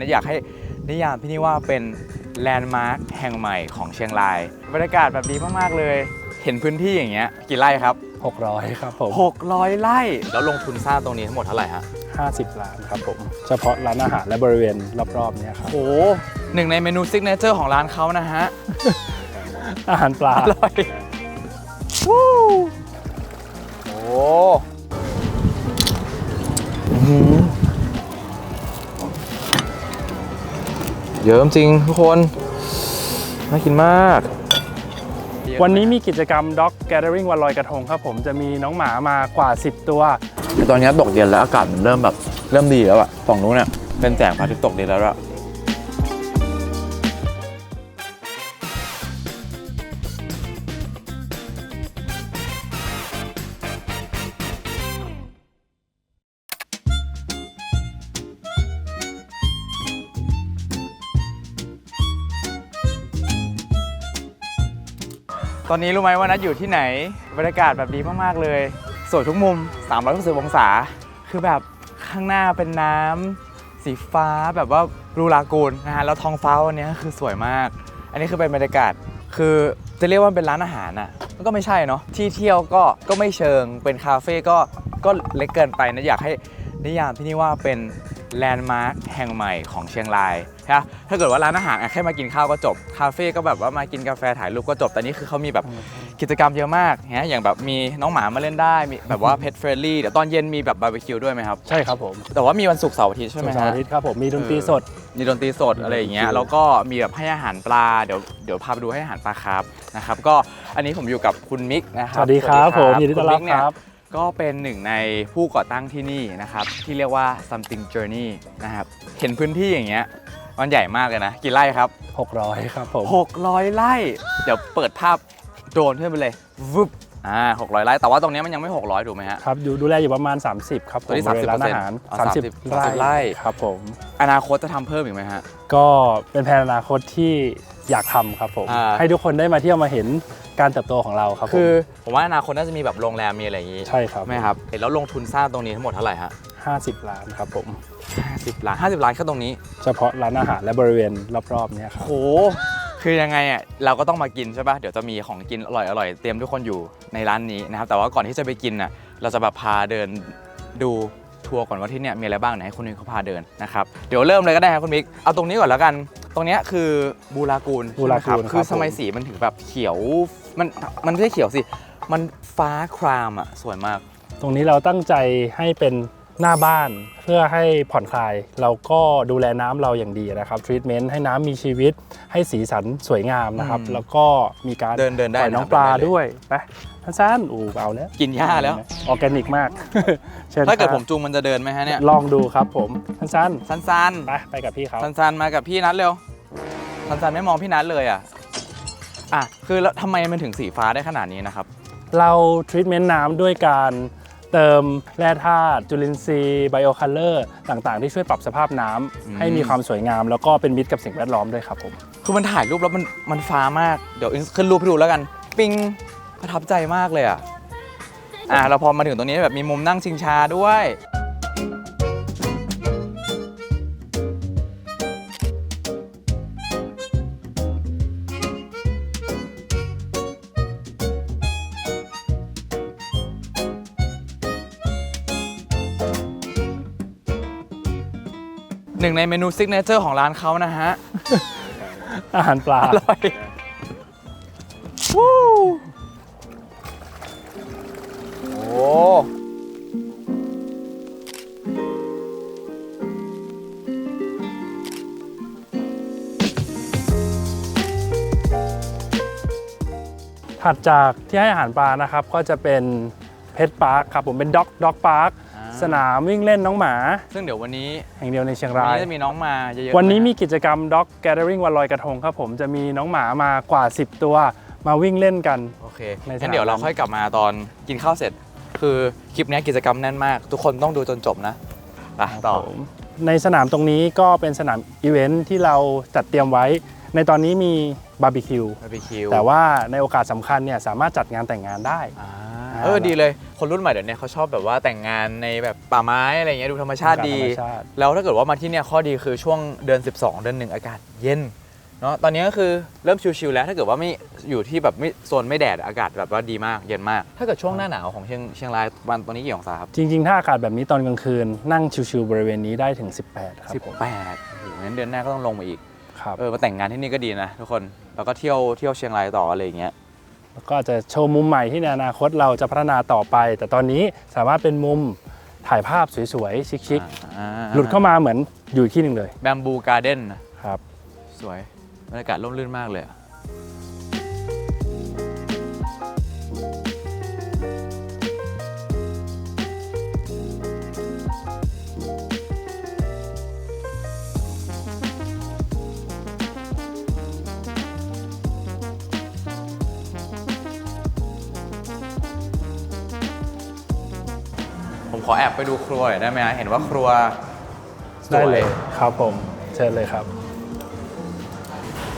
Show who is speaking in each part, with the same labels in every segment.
Speaker 1: อยากให้นิยามที่นี่ว่าเป็นแลนด์มาร์คแห่งใหม่ของเชียงรายบรรยากาศแบบดีมากๆเลย เห็นพื้นที่อย่างเงี้ยกี่ไร่ครับ
Speaker 2: 600 ครับผม
Speaker 1: 600 ไร่ แล้วลงทุนสร้างตรงนี้ทั้งหมดเท่าไหร่ฮะ
Speaker 2: 50 ล้านครับผม เฉพาะร้านอาหารและบริเวณรอบๆเนี้ครับ
Speaker 1: โอ้โหหนึ่งในเมนูซิกเนเจอร์ของร้านเขานะฮะ
Speaker 2: อาหารปลา
Speaker 1: อร่อยวู้โอ้ เยอะจริงทุกคนน่ากินมาก
Speaker 2: วันนี้มีกิจกรรม Dog Gathering วันลอยกระทงครับผมจะมีน้องหมามากว่า 10 ตัว
Speaker 1: ตอนนี้ตกเย็นแล้วอากาศมันเริ่มแบบเริ่มดีแล้วอะฝั่งนู้นเนี่ยเป็นแสงพระอาทิตย์ตกดีแล้วอะ ตอนนี้รู้ไหมว่านัดอยู่ที่ไหน บรรยากาศแบบดีมากๆเลย สวยทุกมุม 360องศา คือแบบข้างหน้าเป็นน้ำสีฟ้าแบบว่ารูลากูนนะฮะ แล้วท้องฟ้าวันนี้คือสวยมาก อันนี้คือเป็นบรรยากาศ คือจะเรียกว่าเป็นร้านอาหารอะ มันก็ไม่ใช่เนาะ ที่เที่ยวก็ ก็ไม่เชิง เป็นคาเฟ่ก็ ก็เล็กเกินไปนะ อยากให้นิยามที่นี่ว่าเป็นแลนด์มาร์คแห่งใหม่ของเชียงราย นะถ้าเกิดว่าร้านอาหารอะแค่มากินข้าวก็จบ คาเฟ่ก็แบบว่ามากินกาแฟถ่ายรูปก็จบ แต่นี่คือเขามีแบบกิจกรรมเยอะมากนะอย่างแบบมีน้องหมามาเล่นได้มีแบบว่าเพ t เฟรนลี่เดี๋ยวตอนเย็นมีแบบบาร์บีคิวด้วยไหมครับ
Speaker 2: ใช่ครับผม
Speaker 1: แต่ว่ามีวันศุกร์เสาร์อาทิตย์ใช่ไหม
Speaker 2: สุกร์เสาร์
Speaker 1: ฮะ
Speaker 2: อาทิตย์ครับผมมีดนตรีสด
Speaker 1: มีดนตรีสดอะไรอย่างเงี้ย
Speaker 2: มี
Speaker 1: แล้วก็มีแบบให้อาหารปลา เดี๋ยวเดี๋ยวพาไปดูให้อาหารปลาครับนะครับ ก็อันนี้ผมอยู่กับคุณมิกนะค
Speaker 2: ส
Speaker 1: รับ
Speaker 2: วัสดีครับผมยินดีต้อนรับ
Speaker 1: ณมิกเย
Speaker 2: ครับ
Speaker 1: ก็เป็นหนึ่งในผู้ก่อตั้งที่นี่นะครับ ที่เรียกว่า something journey นะครับ เห็นพื้นที่อย่างเงี้ย มันใหญ่มากเลยนะ กี่ไร่ครับ
Speaker 2: 600 ครับผม
Speaker 1: 600 ไร่ เดี๋ยวเปิดภาพโดรนขึ้นไปเลยวึบอ่า600 ไร่ แต่ว่าตรงเนี้ยมันยังไม่ 600 ถูกไหมฮะ
Speaker 2: ครับอยู่ดูแลอยู่ประมาณ 30 ครับผม
Speaker 1: ตัวนี้
Speaker 2: บริเวณร้าน
Speaker 1: 30%
Speaker 2: อาหาร
Speaker 1: อ๋อ
Speaker 2: 30
Speaker 1: 30ไร่
Speaker 2: ครับผม
Speaker 1: อนาคตจะทำเพิ่มอีกไหมฮะ
Speaker 2: ก็เป็นแผนอนาคตที่อยากทำครับผม
Speaker 1: อ่า
Speaker 2: ให้ทุกคนได้มาเที่ยวมาเห็นการเติบโตของเราครับผม
Speaker 1: คือผมว่าอนาคตน่าจะมีแบบโรงแรมมีอะไรอย่างงี้
Speaker 2: ใช่ครับ
Speaker 1: ไหมครับแล้วลงทุนสร้างตรงนี้ทั้งหมดเท่าไหร่ฮะ
Speaker 2: 50 ล้านครับผม
Speaker 1: 50ล้าน50 ล้านแค่ตรงนี้
Speaker 2: เฉพาะร้านอาหารและบริเวณรอบๆเนี้ครับ
Speaker 1: โห คือยังไงอะเราก็ต้องมากินใช่ปะเดี๋ยวจะมีของกินอร่อยๆเตรียมทุกคนอยู่ในร้านนี้นะครับ แต่ว่าก่อนที่จะไปกินน่ะ เราจะแบบพาเดินดูทัวร์ก่อนว่าที่เนี่ยมีอะไรบ้างไหนให้คุณมิกเขาพาเดินนะครับ เดี๋ยวเริ่มเลยก็ได้ครับคุณมิก เอาตรงนี้ก่อนแล้วกัน ตรงเนี้ยคือบูรากูล
Speaker 2: บูรากูล
Speaker 1: ใช่ไหมคือ
Speaker 2: ครับ
Speaker 1: ทำไม
Speaker 2: ผม
Speaker 1: สีมันถึงแบบเขียว มันมันไม่ใช่เขียวสิ มันฟ้าครามอะสวยมาก
Speaker 2: ตรงนี้เราตั้งใจให้เป็น หน้าบ้านเพื่อให้ผ่อนคลาย เราก็ดูแลน้ำเราอย่างดีนะครับทรีทเมนต์ให้น้ำมีชีวิต ให้สีสันสวยงามนะครับ
Speaker 1: อืม
Speaker 2: แล้วก็มีการ
Speaker 1: เดินเดินได้
Speaker 2: ปล่อยน้อง
Speaker 1: นะครับ
Speaker 2: ปลา
Speaker 1: เดินได้เลย
Speaker 2: ด้วยไปท่านซันอู้เอาแล้ว
Speaker 1: กินหญ้าแล้ว
Speaker 2: ออร์แกนิกมากเชิญ
Speaker 1: ถ้าเกิด
Speaker 2: ครับ
Speaker 1: ผมจูงมันจะเดินไหมฮะเนี่ย
Speaker 2: ลองดูครับผมท่านซัน
Speaker 1: สันๆ
Speaker 2: ไปไปกับพี่เขา
Speaker 1: สันๆมากับพี่นัทเร็วสันๆไม่มองพี่นัทเลยอะอะคือแล้วทำไมมันถึงสีฟ้าได้ขนาดนี้นะครับ
Speaker 2: เราทรีทเมนต์น้ำด้วยการ เติมแร่ธาตุจุลินทรีย์ไบโอคัลเลอร์ต่างๆ ที่ช่วยปรับสภาพน้ำ
Speaker 1: อืม
Speaker 2: ให้มีความสวยงาม แล้วก็เป็นมิตรกับสิ่งแวดล้อมด้วยครับผม
Speaker 1: คือมันถ่ายรูปแล้วมันมันฟ้ามาก เดี๋ยวอินขึ้นรูปให้ดูแล้วกัน ปิงประทับใจมากเลยอะ อะเราพอมาถึงตรงนี้แบบมีมุมนั่งชิงชาด้วย ในเมนูซิกเนเจอร์ของร้านเขานะฮะ
Speaker 2: อาหารปลา
Speaker 1: อร่อยวู้โอ้
Speaker 2: ถัดจากที่ให้อาหารปลานะครับ ก็จะเป็นเพ t พาร์คครับผมเป็นด็อกด็อกพาร์ค
Speaker 1: อ่า
Speaker 2: สนามวิ่งเล่นน้องหมา
Speaker 1: ซึ่งเดี๋ยววันนี้
Speaker 2: แห่งเดียวในเชียง
Speaker 1: วัน
Speaker 2: ราย
Speaker 1: นี้จะมีน้องมาเยอะๆ
Speaker 2: วันนี้
Speaker 1: ไห
Speaker 2: มีกิจกรรม Dog Gathering วันลอยกระทงครับผมจะมีน้องหมามากว่า 10 ตัวมาวิ่งเล่นกัน
Speaker 1: โอเค
Speaker 2: ในสนาม
Speaker 1: งั้นเดี๋ยวเราค่อยกลับมาตอนกินข้าวเสร็จ คือคลิปนี้กิจกรรมแน่นมาก ทุกคนต้องดูจนจบนะไปต่อ
Speaker 2: ผมในสนามตรงนี้ก็เป็นสนามอีเวนท์ที่เราจัดเตรียมไว้ ในตอนนี้มีบาร์บีคิว
Speaker 1: บาร์บีคิว
Speaker 2: แต่ว่าในโอกาสสำคัญเนี่ยสามารถจัดงานแต่งงานได้
Speaker 1: อ่า เออดีเลย คนรุ่นใหม่เดี๋ยวนี้เขาชอบแบบว่าแต่งงานในแบบป่าไม้อะไรเงี้ยดูธรรมชาติดี
Speaker 2: ธรรมชาติ
Speaker 1: แล้วถ้าเกิดว่ามาที่เนี่ยข้อดีคือช่วงเดือน 12 เดือนหนึ่งอากาศเย็นเนาะตอนนี้ก็คือเริ่มชิวๆแล้วถ้าเกิดว่าไม่อยู่ที่แบบไม่โซนไม่แดดอากาศแบบว่าดีมากเย็นมาก ถ้าเกิดช่วงหน้าหนาวของเชียงเชียงรายวันตอนนี้กี่องศาครับ
Speaker 2: จริง ๆ ถ้าอากาศแบบนี้ตอนกลางคืน นั่งชิวๆบริเวณนี้ได้ถึง 18 ครับผม
Speaker 1: 18โอ้โหงั้นเดือนหน้าก็ต้องลงมาอีก
Speaker 2: ครับ
Speaker 1: เออมาแต่งงานที่นี่ก็ดีนะทุกคน แล้วก็เที่ยวเที่ยวเชียงรายต่ออะไรอย่างเงี้ย
Speaker 2: แล้วก็อาจจะโชว์มุมใหม่ที่ในอนาคตเราจะพัฒนาต่อไป แต่ตอนนี้สามารถเป็นมุมถ่ายภาพสวยๆ ชิคๆหลุดเข้ามาเหมือนอยู่อีกที่หนึ่งเลย
Speaker 1: แบมบูการ์เด้น
Speaker 2: ครับ
Speaker 1: สวยบรรยากาศร่มรื่นมากเลยอะ อแอบไปดูครัวหน่อยได้ไหมฮะเห็นว่าครัวส
Speaker 2: ได้
Speaker 1: ว
Speaker 2: เลยครับผมเชิญเลยครับ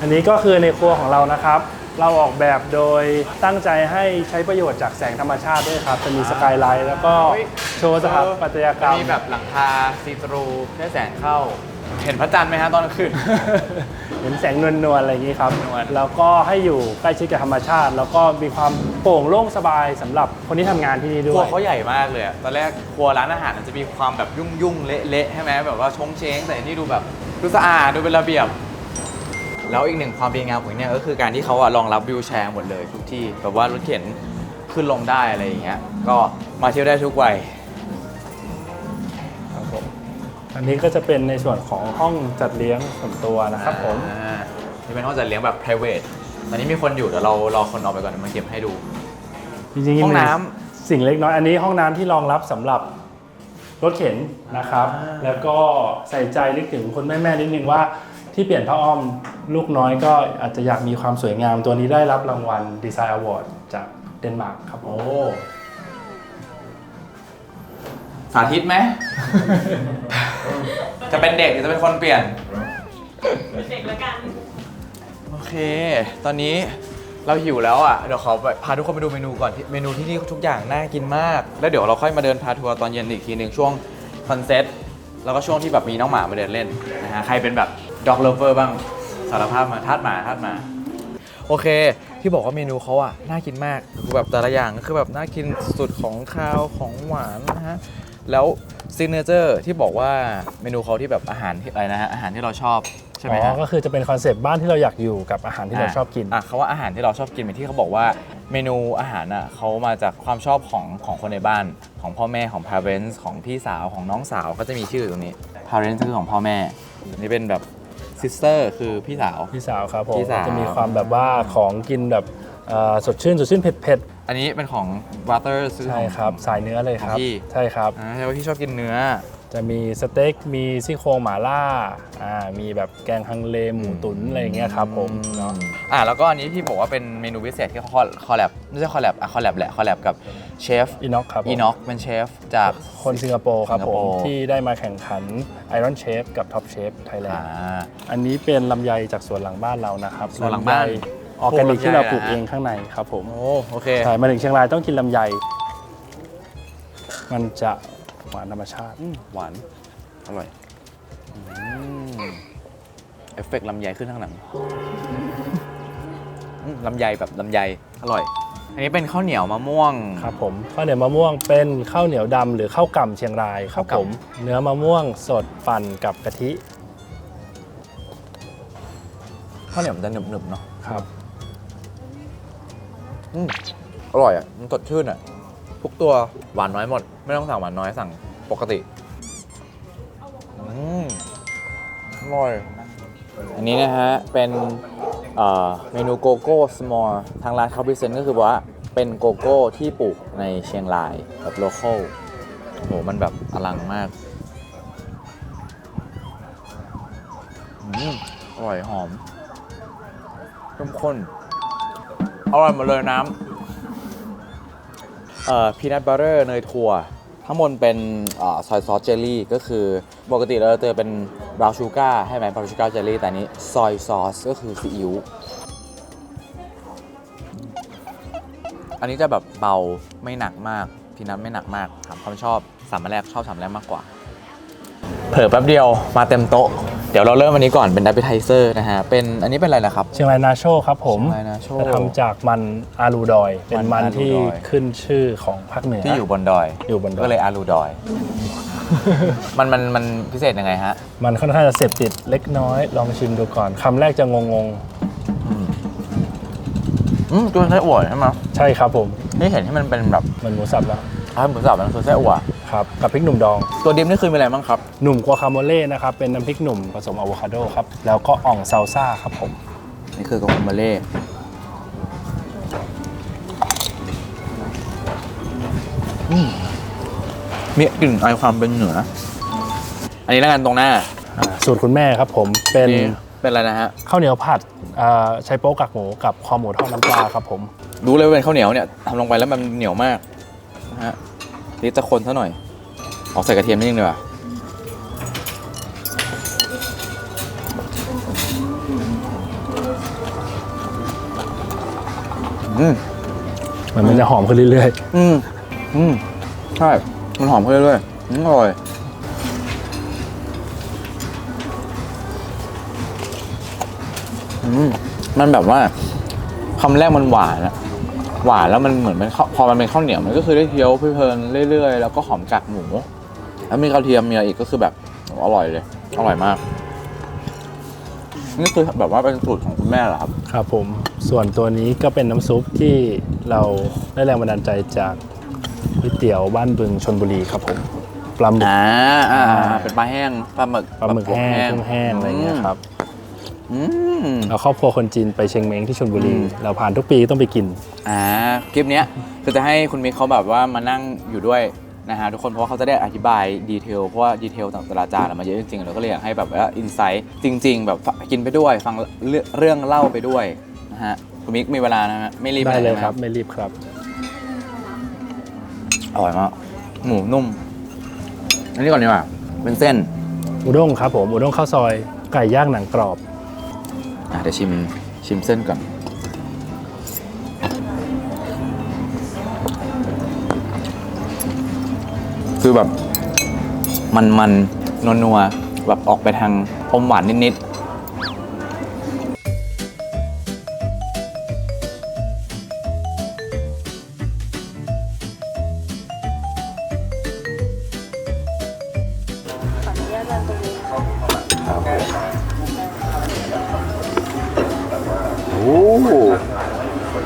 Speaker 2: อันนี้ก็คือในครัวของเรานะครับ เราออกแบบโดยตั้งใจให้ใช้ประโยชน์จากแสงธรรมชาติด้วยครับ จะมีสกายไลท์แล้วก็
Speaker 1: เฮ้ย
Speaker 2: โชว์สถาปัตยกรรม
Speaker 1: มีแบบหลังคาซีทรูได้แสงเข้า เห็นพระจันทร์ไหมฮะตอนกลางคืน
Speaker 2: เห็นแสงนวลๆอะไรอย่างนี้ครับ
Speaker 1: นวล
Speaker 2: แล้วก็ให้อยู่ใกล้ชิดกับธรรมชาติ แล้วก็มีความโปร่งโล่งสบายสำหรับคนที่ทำงานที่นี่
Speaker 1: ค
Speaker 2: ด้
Speaker 1: รั
Speaker 2: ว
Speaker 1: วย เขาใหญ่มากเลยอะตอนแรกครัวร้านอาหารมันจะมีความแบบยุ่งยุ่งๆเละๆใช่ไหมแบบว่าชงเชงแต่อันนี่ดูแบบดูสะอาดดูเป็นระเบียบ แล้วอีกหนึ่งความดีงามของที่เนี่ยก็คือการที่เขาอะรองรับวิวแชร์หมดเลยทุกที่แบบว่ารถเข็นขึ้นลงได้อะไรอย่างเงี้ยก็มาเที่ยวได้ทุกวัย
Speaker 2: อันนี้ก็จะเป็นในส่วนของห้องจัดเลี้ยงส่วนตัวนะครับผม
Speaker 1: อ่านี่เป็นห้องจัดเลี้ยงแบบ private ตอนนี้มีคนอยู่เดี๋ยวเรารอคนออกไปก่อนเดี๋ยวมาเก็บให้ดู
Speaker 2: จริงๆ
Speaker 1: ห้องน้
Speaker 2: มีสิ่งเล็กน้อยอันนี้ห้องน้ำที่รองรับสำหรับรถเข็นนะครับ
Speaker 1: อ่า
Speaker 2: แล้วก็ใส่ใจนึกถึงคนแม่ๆนิดนึงว่าที่เปลี่ยนผ้าอ้อมลูกน้อยก็อาจจะอยากมีความสวยงามตัวนี้ได้รับรางวัลดีไซน์อวอร์ดจากเดนมาร์กครับผม
Speaker 1: โอ้ สาธิตไหม จะเป็นเด็กหรือจะเป็นคนเปลี่ยน
Speaker 3: เด็กละกัน
Speaker 1: โอเค ตอนนี้เราหิวแล้วอะ เดี๋ยวขอไปพาทุกคนไปดูเมนูก่อนที่เมนูที่นี่ทุกอย่างน่ากินมาก แล้วเดี๋ยวเราค่อยมาเดินพาทัวร์ตอนเย็นอีกทีหนึ่งช่วงคอนเซ็ตแล้วก็ช่วงที่แบบมีน้องหมามาเดินเล่นนะฮะ ใครเป็นแบบด็อกเลเวอร์บ้างสารภาพมาทาดหมาทาดหมา โอเค ที่บอกว่าเมนูเขาอะน่ากินมากคือแบบแต่ละอย่างก็คือแบบน่ากินสุดของคาวของหวานนะฮะแล้วซิกเนเจอร์ที่บอกว่าเมนูเขาที่แบบอาหารที่อะไรนะฮะอาหารที่เราชอบใช่ไหม
Speaker 2: อ๋
Speaker 1: ฮะ
Speaker 2: อก็คือจะเป็นคอนเซปต์บ้านที่เราอยากอยู่กับอาหารที่เราชอบกิน
Speaker 1: อะเขาว่าอาหารที่เราชอบกินเป็นที่เขาบอกว่าเมนูอาหารอะเขามาจากความชอบของของคนในบ้าน ของพ่อแม่ของ parents ของพี่สาวของน้องสาวก็จะมีชื่อตรงนี้ parents คือของพ่อแม่อันนี้เป็นแบบ sister คือพี่สาว
Speaker 2: พี่สาวครับผม
Speaker 1: พี่สาว
Speaker 2: จะมีความแบบว่าของกินแบบเอ่อสดชื่นสดชื่นเผ็ด
Speaker 1: อันนี้เป็นของ brother
Speaker 2: ๆ
Speaker 1: ซื้อ
Speaker 2: ใช่ครับ สายเนื้อเลยครับ
Speaker 1: ของพี่
Speaker 2: ใช่ครับ
Speaker 1: อ่าใช่ว่าพี่ชอบกินเนื้อ
Speaker 2: จะมีสเต็ก มีซี่โครงหม่าล่าอ่ามีแบบแกงฮังเลหมูตุ๋นอะไรอย่างเงี้ยครับผมเนาะ
Speaker 1: อะแล้วก็อันนี้ที่บอกว่าเป็นเมนูพิเศษที่เขาคอลแลบไม่ใช่คอลแลบอะคอลแลบแหละคอลแลบกับเชฟ
Speaker 2: อีน็อกครับผม
Speaker 1: อีน็อกเป็นเชฟจาก
Speaker 2: คนสิงคโปร์ครับ
Speaker 1: สิงค
Speaker 2: ผ
Speaker 1: โป
Speaker 2: ม
Speaker 1: ร์
Speaker 2: ที่ได้มาแข่งขัน Iron Chef กับ Top Chef Thailand
Speaker 1: อ่า
Speaker 2: อันนี้เป็นลำไยจากสวนหลังบ้านเรานะครับ
Speaker 1: สวนหลังบ้าน
Speaker 2: ออร์แกนิกที่เราปลูก
Speaker 1: ปลูกลำไย
Speaker 2: เองข้างในครับผม
Speaker 1: โอ้โอเค
Speaker 2: ใช่มาถึงเชียงรายต้องกินลำไย มันจะหวานธรรมชาติ
Speaker 1: อืมหวาน อร่อยอืมเอฟเฟกต์ลำไยขึ้นข้างหลังอืมลำไยแบบลำไยอร่อย อันนี้เป็นข้าวเหนียวมะม่วง
Speaker 2: ครับผมข้าวเหนียวมะม่วงเป็นข้าวเหนียวดำหรือข้าวกล่ำเชียงรายครับ
Speaker 1: ข้าวกล่ำ
Speaker 2: ผมเนื้อมะม่วงสดปั่นกับกะทิ
Speaker 1: ข้าวเหนียวมันจะหนึบๆเนาะ
Speaker 2: ครับ
Speaker 1: อืมอร่อยอะ มันสดชื่นอะ ทุกตัวหวานน้อยหมด ไม่ต้องสั่งหวานน้อยสั่งปกติ อืมอร่อย อันนี้นะฮะ เป็นเอ่อเมนูโกโก้สมอลทางร้านเขาพรีเซนต์ก็คือว่าเป็นโกโก้ที่ปลูกในเชียงรายแบบโลเคอลโอ้โหมันแบบอลังมากอืมอร่อยหอมเข้มข้น อร่อยหมดเลยน้ำเอ่อพีนัทบัตเตอร์เนยถั่วข้างบนเป็นซอยซอสเจลลี่ก็คือปกติเราจะเจอเป็นบราวชูการ์ให้ไหมบราวชูการ์เจลลี่แต่นี้ซอยซอสก็คือซีอิ๊วอันนี้จะแบบเบาไม่หนักมากพีนัทไม่หนักมากถามความชอบสามแรกชอบสามแรกมากกว่า เผลอแป๊บเดียวมาเต็มโต๊ะ เดี๋ยวเราเริ่มอันนี้ก่อนเป็นดับเบิลไทเซอร์นะฮะ เป็นอันนี้เป็นอะไรนะครับ
Speaker 2: เชียงรายนาโชครับผม
Speaker 1: เชียงรายนาโช
Speaker 2: จะทำจากมันอาลูดอย เป็น
Speaker 1: มั
Speaker 2: มันน
Speaker 1: อาลู
Speaker 2: ที่
Speaker 1: ดอย
Speaker 2: ขึ้นชื่อของภาคเหนือ
Speaker 1: ที่อยู่บนดอย
Speaker 2: อยู่บนดอย
Speaker 1: ก็เลยอารูดอย มันมันมันพิเศษยังไงฮะ
Speaker 2: มันค่อนข้างจะเสพติดเล็กน้อยลองชิมดูก่อนคำแรกจะงง
Speaker 1: อืมตัวไส้อั่วใช่ไหม
Speaker 2: ๆใช่ครับผม
Speaker 1: นี่เห็นที่มันเป็นแบบ
Speaker 2: มันหมูสับแล้ว
Speaker 1: อ่าหมูสับมันคือไส้อั่ว
Speaker 2: ครับกับพริกหนุ่มดอง
Speaker 1: ตัวดิมนี่คือมีอะไรบ้างครับ
Speaker 2: หนุ่มกัวคาโมเล่นะครับเป็นน้ำพริกหนุ่มผสมอะโวคาโดครับแล้วก็อ่องซาลซ่าครับผม
Speaker 1: นี่คือกาโมเล่อืมมีกลิ่นไอายความเป็นเหนือ อันนี้แล้วกันตรงหน้า
Speaker 2: อ่าสูตรคุณแม่ครับผมเป็น
Speaker 1: นี่เป็นอะไรนะฮะ
Speaker 2: ข้าวเหนียวผัดอ่าใช้โป๊กกักหมูกับคอหมูทอดน้ำปลาครับผม
Speaker 1: รู้เลยว่าเป็นข้าวเหนียวเนี่ยทำลงไปแล้วมันเหนียวมากนะฮะ นี่จะคนซะหน่อยออกใส่กระเทียมนิดนึงดีกว่าอืม
Speaker 2: มันมันจะหอมขึ้นเรื่อย
Speaker 1: อืมอืมใช่ มันหอมขึ้นเรื่อยๆอืมอร่อย อืมมันแบบว่าคำแรกมันหวานอะหวานแล้วมันเหมือนเป็นข้าวพ อมันเป็นข้าวเหนียวมันก็คือได้เคี้ยวเพลินๆเรื่อยๆ แล้วก็หอมกากหมู แล้วมีกระเทียมมีอะไรอีกก็คือแบบโอ้อร่อยเลย อร่อยมาก นี่คือแบบว่าเป็นสูตรของคุณแม่เหรอครับ
Speaker 2: ๆครับผม ส่วนตัวนี้ก็เป็นน้ำซุปที่เราได้แรงบันดาลใจจากก๋วยเตี๋ยวบ้านบึงชนบุรีครับผมปลาหมึก
Speaker 1: อ่าอ่าอ่าเป็นปลาแห้งปลาหมึก
Speaker 2: ปลาหมึกแห้งกุ้งแห้งอะไรเงี้ยครับ
Speaker 1: อืม
Speaker 2: เราครอบครัวคนจีนไปเชียงเม้งที่ชนบุรี
Speaker 1: อืม
Speaker 2: เราผ่านทุกปีต้องไปกิน
Speaker 1: อ่าคลิปเนี้ยคือจะให้คุณมิกเขาแบบว่ามานั่งอยู่ด้วยนะฮะทุกคนเพราะว่าเขาจะได้อธิบายดีเทลเพราะว่าดีเทลต่างแต่ละจานอะมันเยอะจริงๆเราก็เลยอยากให้แบบว่าอินไซต์จริง ๆ แบบกินไปด้วยฟังเรื่องเรื่องเล่าไปด้วยนะฮะคุณมิกมีเวลานะฮะไม่รีบ
Speaker 2: ได้
Speaker 1: ปหน
Speaker 2: เลย
Speaker 1: ใช่หม
Speaker 2: ครับ ไม่รีบครับ
Speaker 1: อร่อยมากหมูนุ่ม อันนี้ก่อนดีกว่าเป็นเส้น
Speaker 2: อุด้งครับผมอุด้งข้าวซอยไก่ย่างหนังกรอบ
Speaker 1: อะเดี๋ยวชิมชิมเส้นก่อน คือแบบมันมันนัวนัวๆแบบออกไปทางอมหวานนิดๆ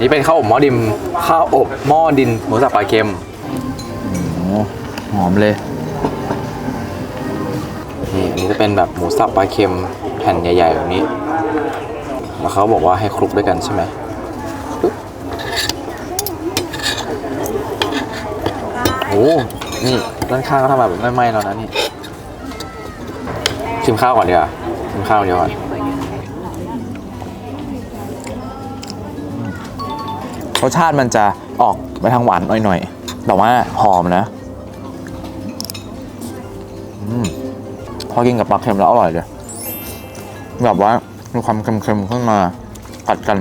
Speaker 3: นี่
Speaker 1: เป็นข้าวอบหม้อดิมข้าวอบหม้อดินหมูสับปลาเค็มโอ้หอมเลย นี่อันนี้จะเป็นแบบหมูสับปลาเค็มแผ่นใหญ่ๆแบบนี้ แล้วเขาบอกว่าให้คลุกด้วยกันใช่ไหมปึ๊บโอ้นี่ด้านข้างก็ทำแบบไม่ไหม้แล้วนะนี่ชิมข้าวก่อนดีกว่าชิมข้าวเดียวก่อน รสชาติมันจะออกไปทางหวานหน่อยๆ แต่ว่าหอมนะอพอกินกับปลาเค็มแล้วอร่อยเลยแบบว่ามีความเค็มๆขึ้นมากัดกัน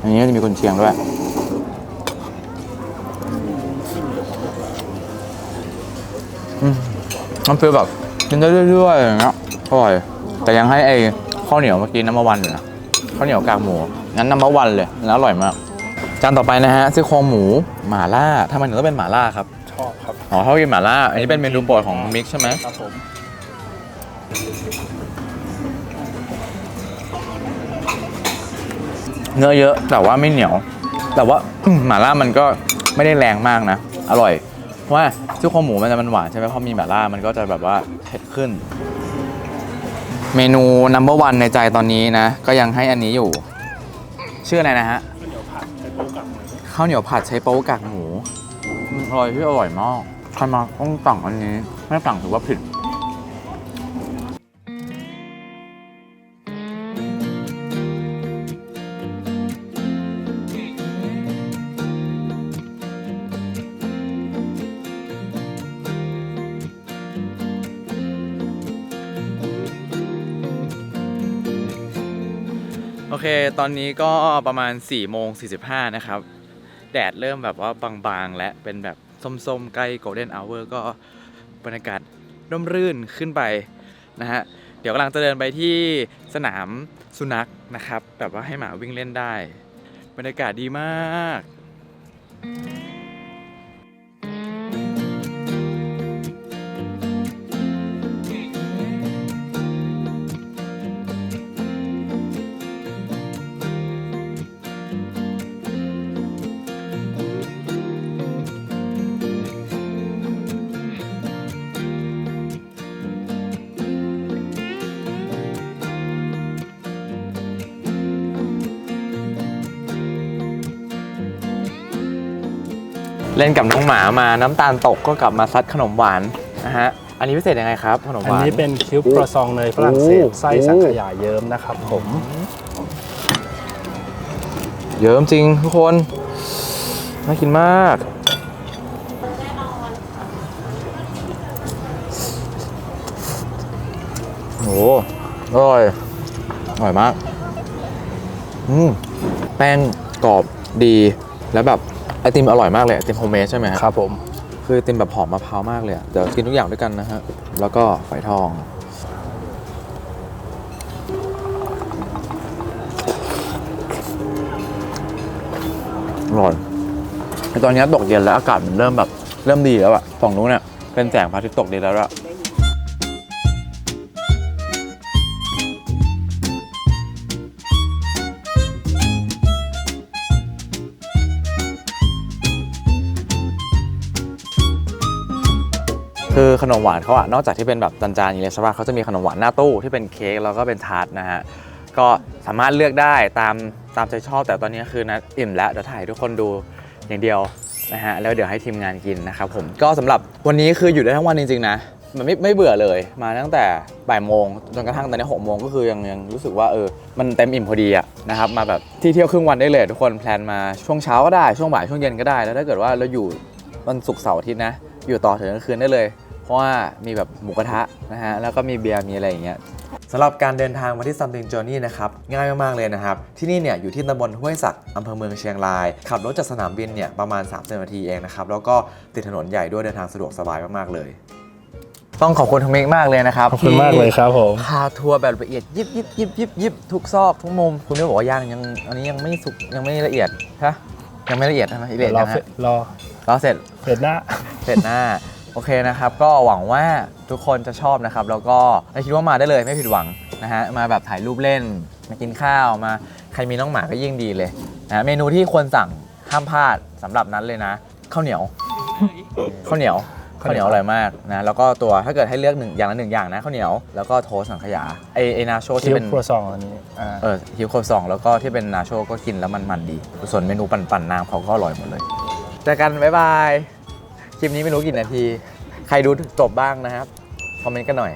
Speaker 1: อันนี้จะมีกุนเชียงด้วยมันฟีลแบบกินได้เรื่อยๆอย่างเงี้ยอร่อย แต่ยังให้ไอ้ข้าวเหนียวเมื่อกี้น้ำมันวันอยู่นะข้าวเหนียวกากหมูงั้นน้ำมะวันเลยแล้วอร่อยมาก จานต่อไปนะฮะซี่โครงหมูหม่าล่าทำไมถึงต้องเป็นหม่าล่าครับ
Speaker 2: ชอบครับ
Speaker 1: อ๋อเขากินหม่าล่า อันนี้เป็นเมนูโปรดของมิกใช่ไหม
Speaker 2: ครับผม
Speaker 1: เนื้อเยอะแต่ว่าไม่เหนียว แต่ว่าหม่าล่ามันก็ไม่ได้แรงมากนะ อร่อย เพราะว่าซี่โครงหมูมันจะมันหวานใช่ไหมพอมีหม่าล่ามันก็จะแบบว่าเผ็ดขึ้น เมนู number one ในใจตอนนี้นะ ก็ยังให้อันนี้อยู่ ชื่ออะไรนะฮะ ข้าวเหนียวผัดใช้โป๊กากหมูอืมอร่อยที่อร่อยมากใครมาต้องสั่งอันนี้ไม่สั่งถือว่าผิด ตอนนี้ก็ประมาณ4โมงสีนะครับ แดดเริ่มแบบว่าบางๆ และเป็นแบบส้มๆ ใกล้ golden hour ก็บรรยากาศร่มรื่นขึ้นไปนะฮะ เดี๋ยวกำลังจะเดินไปที่สนามสุนัขนะครับ แบบว่าให้หมาวิ่งเล่นได้ บรรยากาศดีมาก เล่นกับน้องหมามาน้ำตาลตกก็กลับมาซัดขนมหวานนะฮะอันนี้พิเศษยังไงครับขนมห
Speaker 2: อัน
Speaker 1: วาน
Speaker 2: นี้เป็นคิวครัวซองเนยฝรั่งเศส
Speaker 1: โอ้
Speaker 2: ไส้สังขยาเยิ้มนะครับผม
Speaker 1: เยอะจริงทุกคนน่ากินมาก โอ้โหอร่อย อร่อยมาก อืม แป้งกรอบดีแล้วแบบ ไอติมอร่อยมากเลยไอติมโฮมเมดใช่ไหมฮะ
Speaker 2: ครับผม
Speaker 1: คือไอติมแบบหอมมะพร้าวมากเลยอะเดี๋ยวกินทุกอย่างด้วยกันนะฮะแล้วก็ฝอยทองอร่อยไอตอนนี้ตกเย็นแล้วอากาศมันเริ่มแบบเริ่มดีแล้วอะฝั่งนู้นเนี่ยเป็นแสงพระอาทิตย์ตกดีแล้วอะ คือขนมหวานเขาอะนอกจากที่เป็นแบบจานๆอย่างนี้ใช่ป่ะเขาจะมีขนมหวานหน้าตู้ที่เป็นเค้กแล้วก็เป็นทาร์ตนะฮะก็สามารถเลือกได้ตามตามใจชอบแต่ตอนนี้คือนะอิ่มแล้วเดี๋ยวถ่ายทุกคนดูอย่างเดียวนะฮะแล้วเดี๋ยวให้ทีมงานกินนะครับผมก็สำหรับวันนี้คืออยู่ได้ทั้งวันจริงๆนะมันไม่ไม่เบื่อเลยมาตั้งแต่บ่ายโมงจนกระทั่งตอนนี้หกโมงก็คือยังยังรู้สึกว่าเออมันเต็มอิ่มพอดีอะนะครับมาแบบที่เที่ยวครึ่งวันได้เลยทุกคนแพลนมาช่วงเช้าก็ได้ช่วงบ่ายช่วงเย็นก็ได้แล้วถ้าเกิดว่าเราอยู่วันศุกร์เสาร์อาทิตย์นะอยู่ต่อถึงกลางคืนได้เลย ราะว่ามีแบบหมูกระทะนะฮะแล้วก็มีเบียร์มีอะไรอย่างเงี้ยสำหรับการเดินทางมาที่ Something Journey นะครับง่ายมาก ๆ เลยนะครับ ที่นี่เนี่ยอยู่ที่ตำบลห้วยสักอำเภอเมืองเชียงราย ขับรถจากสนามบินเนี่ยประมาณ 30 นาทีเองนะครับ แล้วก็ติดถนนใหญ่ด้วยเดินทางสะดวกสบายมาก ๆ เลย ต้องขอบคุณทงเมกมากเลยนะครับ
Speaker 2: ขอบคุณมากเลยครับผม
Speaker 1: พาทัวร์แบบละเอียดยิบยิบยิบยิบยิบทุกซอกทุกมุมคุณไม่บอกว่าย่างยังอันนี้ยังไม่สุกยังไม่ละเอียดฮะยังไม่ละเอียดใช่ไหมละเอียด
Speaker 2: รอ
Speaker 1: ยัง
Speaker 2: เฟ
Speaker 1: ฮะ
Speaker 2: รอ
Speaker 1: รอเสร็จ
Speaker 2: เฟดหน้า
Speaker 1: เสร็จหน้า โอเคนะครับ ก็หวังว่าทุกคนจะชอบนะครับ แล้วก็คิดว่ามาได้เลยไม่ผิดหวังนะฮะมาแบบถ่ายรูปเล่น มากินข้าวมาใครมีน้องหมาก็ยิ่งดีเลยนะเมนูที่ควรสั่งห้ามพลาดสำหรับนั้นเลยนะข้าวเหนียวข้าวเหนียวข้าวเหนียวอร่อยมากนะแล้วก็ตัวถ้าเกิดให้เลือกหนึ่งอย่างละหนึ่งอย่างนะข้าวเหนียวแล้วก็โทสต์สังขยาไอไอนาโช
Speaker 2: คิ
Speaker 1: ที่
Speaker 2: ว
Speaker 1: เป็น
Speaker 2: ครัวซองอันนี้อ่า
Speaker 1: เออฮิวโคสองแล้วก็ที่เป็นนาโชก็กินแล้วมันๆดี ส่วนเมนูปั่นๆน้ำเขาก็อร่อยหมดเลยเจอกันบ๊ายบายค ลิปนี้ไม่รู้กี่นาที ใครดูจบบ้างนะครับ คอมเมนต์กันหน่อย